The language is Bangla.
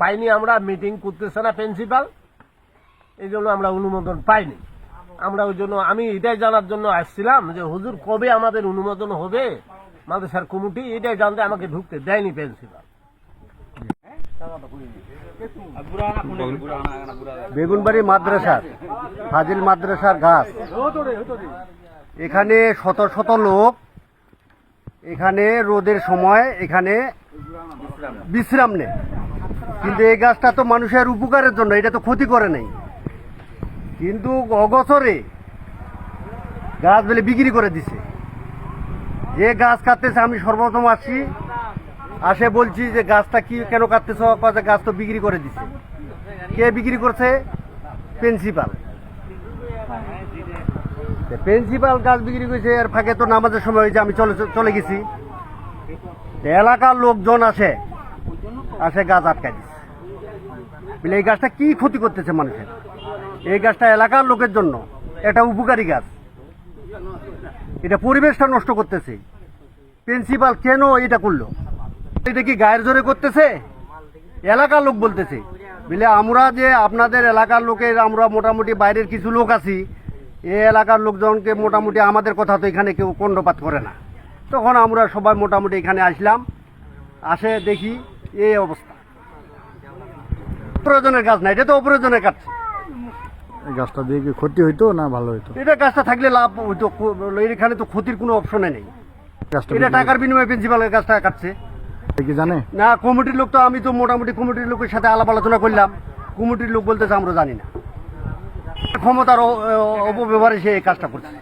পাইনি আমরা মিটিং করতেছে না প্রিন্সিপাল এই জন্য আমরা অনুমোদন পাইনি। আমরা ওই জন্য, আমি এটাই জানার জন্য আসছিলাম যে, হুজুর, কবে আমাদের অনুমোদন হবে? মাদ্রাসার কমিটি এটাই জানতে আমাকে ঢুকতে দেয়নি প্রিন্সিপাল বেগুনবাড়ি মাদ্রাসার, ফাজিল মাদ্রাসার গাছ। এখানে শত শত লোক, এখানে রোদের সময় এখানে বিশ্রাম নেয়। কিন্তু এই গাছটা তো মানুষের উপকারের জন্য, এটা তো ক্ষতি করে নাই। কিন্তু অগছরে গাছ বলে বিক্রি করে দিছে। যে গাছ কাটতেছে, আমি সর্বপ্রথম আসছি, আসে বলছি যে গাছটা কি কেন কাটতেছ? কয়ে গাছ তো বিক্রি করে দিছে। কে বিক্রি করছে? প্রিন্সিপাল। প্রিন্সিপাল গাছ বিক্রি করেছে, এর ফাঁকে তো নামাজের সময় হয়েছে, আমি চলে চলে গেছি। এলাকার লোকজন আসে। আসে গাছ আটকাই দিচ্ছে বলে এই গাছটা কি ক্ষতি করতেছে মানুষের? এই গাছটা এলাকার লোকের জন্য এটা উপকারী গাছ। এটা পরিবেশটা নষ্ট করতেছে। প্রিন্সিপাল কেন এটা করল? এটা কি গায়ের জোরে করতেছে? এলাকার লোক বলতেছে। বলে আমরা যে আপনাদের এলাকার লোকের, আমরা মোটামুটি বাইরের কিছু লোক আছি এই এলাকার লোকজনকে মোটামুটি আমাদের কথা তো এখানে কেউ কণ্ডপাত করে না। তখন আমরা সবাই মোটামুটি এখানে আসলাম। আসে দেখি এই অবস্থা। প্রয়োজনের গাছ না এটা তো অপ্রয়োজনের কাটছে এই গাছটা দিয়ে কি ক্ষতি হইতো না ভালো হইতো? এটা গাছটা থাকলে লাভ হইতো এখানে তো ক্ষতির কোনো অপশনে নেই। এটা টাকার বিনিময়ে প্রিন্সিপালের গাছটা কাটছে। কি জানে? না কমিটির লোক তো আমি তো মোটামুটি কমিটির লোকের সাথে আলাপ আলোচনা করলাম। কমিটির লোক বলতেছে আমরা জানি না। ক্ষমতার অপব্যবহারে সে এই কাজটা করছে।